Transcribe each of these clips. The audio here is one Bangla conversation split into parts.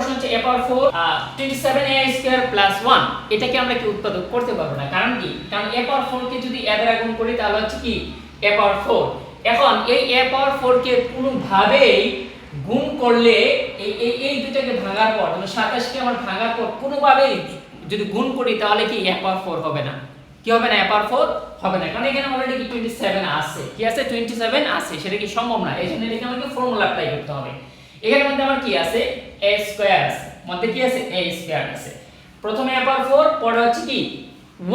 প্রশ্ন হচ্ছে a power 4 27 a square plus 1 এটাকে আমরা কি উৎপাদক করতে পারব না? কারণ কি? কারণ a পাওয়ার 4 কে যদি a দ্বারা গুণ করি, তাহলে হচ্ছে কি? A পাওয়ার 4 এখন এই a পাওয়ার 4 কে কোনোভাবেই গুণ করলে এই এই এই দুটাকে ভাঙার পর মানে 27 কে আমার ভাঙার পর কোনোভাবেই যদি গুণ করি, তাহলে কি a পাওয়ার 4 হবে না? কি হবে না a পাওয়ার 4 হবে না। কারণ এখানে অলরেডি কি 27 আছে? কি আছে? 27 আছে। সেটা কি সম্ভব না? এজন্য এটাকে আমাকে ফর্মুলা অ্যাপ্লাই করতে হবে। এখানে মধ্যে আমার কি আছে? A স্কয়ার আছে। মধ্যে কি আছে? a স্কয়ার আছে। প্রথমে a পাওয়ার 4 পরে হচ্ছে কি?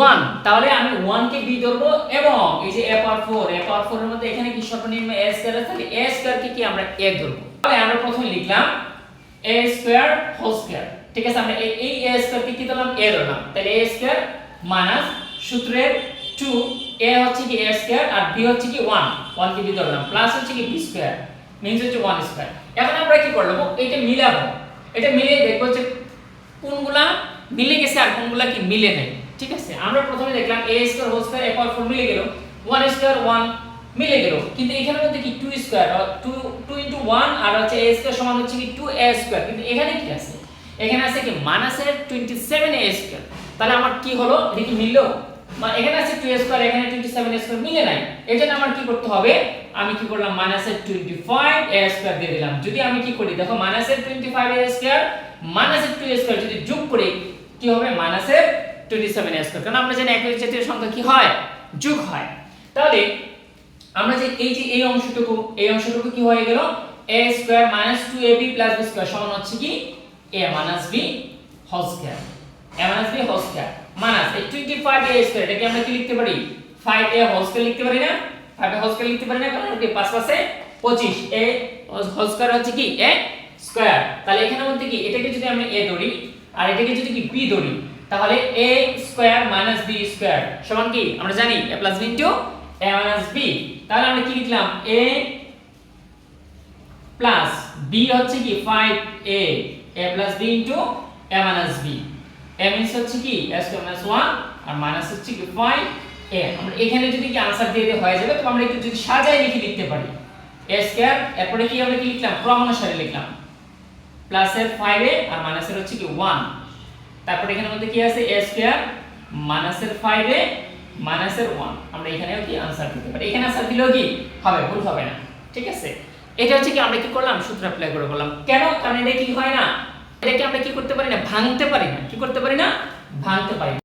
1 তাহলে আমি 1 কে b ধরবো এবং এই যে a পাওয়ার 4 a পাওয়ার 4 এর মধ্যে এখানে কি সর্বনিম্ন a স্কয়ার আছে? তাহলে a স্কয়ার কে কি আমরা a ধরব? তাহলে আমরা প্রথমে লিখলাম a স্কয়ার হোল স্কয়ার ঠিক আছে? আমরা এই a স্কয়ার কে কি ধরলাম? a ধরলাম। তাহলে a স্কয়ার মাইনাস সূত্রের 2 a হচ্ছে কি a স্কয়ার আর b হচ্ছে কি 1 1 কে b ধরলাম। প্লাস হচ্ছে কি b স্কয়ার মিন্স হচ্ছে 1 স্কয়ার এখন আমরা কি করব এটা মিলাবো। এটা মিলিয়ে দেখব যে কোনগুলা মিলে গেছে আর কোনগুলা কি মিলে নাই। ঠিক আছে? আমরা প্রথমে দেখলাম a square whole square a power 4 মিলে গেল। 1 স্কয়ার 1 মিলে গেল। কিন্তু এখানের মধ্যে কি 2 স্কয়ার 2 2 ইনটু 1 আর হচ্ছে a স্কয়ার সমান হচ্ছে কি 2a স্কয়ার কিন্তু এখানে কি আছে? এখানে আছে কি মাইনাসের 27a স্কয়ার তাহলে আমার কি হলো? এটা কি মিললো? মা, এখানে আছে 2a স্কয়ার এখানে 27a স্কয়ার মিলে নাই। এজন্য আমার কি করতে হবে? আমি কি করলাম? মাইনাসের 25a স্কয়ার দিয়ে দিলাম। যদি আমি কি করি, দেখো মাইনাসের 25a স্কয়ার মাইনাসের 2a স্কয়ার যদি যোগ করি, কি হবে? মাইনাসের 27a স্কয়ার কারণ আমরা জানি একই জাতীয় সংখ্যা কি হয়? যোগ হয়। তাহলে আমরা যে এই যে এই অংশটুকু এই অংশটুকু কি হয়ে গেল? a square minus 2ab plus b square সমান হচ্ছে কি? a b whole square minus b whole square minus এই 25a স্কয়ার এটাকে আমরা কি লিখতে পারি? 5a হোল স্কয়ার লিখতে পারি না? 5a হোল স্কয়ার লিখতে পারি না কারণ কি 5 পাশে 25 এ হোল স্কয়ার হচ্ছে কি? এ স্কয়ার তাহলে এখানের মধ্যে কি? এটাকে যদি আমরা এ ধরি, আর এটাকে যদি কি? বি ধরি, তাহলে A square minus B square সমান কি? আমরা জানি A plus b into a minus B তাহলে আমরা কি লিখলাম? A প্লাস b হচ্ছে কি? 5a a plus b into a minus b a means হচ্ছে কি a square minus 1 R minus হচ্ছে কি 5a আমরা এখানে যদি কি आंसर দিয়ে দিয়ে হয়ে যাবে তো আমরা একটু যদি সাজায় লিখে লিখতে পারি a স্কয়ার এরপরে কি আমরা কি লিখলাম ক্রম অনুসারে লিখলাম প্লাসের 5a আর মাইনাসের হচ্ছে কি 1 তারপর এখানের মধ্যে কি আছে a স্কয়ার মাইনাসের 5a মাইনাসের 1 আমরা এখানেও কি आंसर দিতে পারি এখানে आंसर দিলেও কি হবে ভুল হবে না ঠিক আছে এটা হচ্ছে কি আমরা কি করলাম সূত্র অ্যাপ্লাই করে করলাম কেন কারণ এটা কি হয় না এটাকে আমরা কি করতে পারি না? ভাঙতে পারি না। কি করতে পারি না? ভাঙতে পারি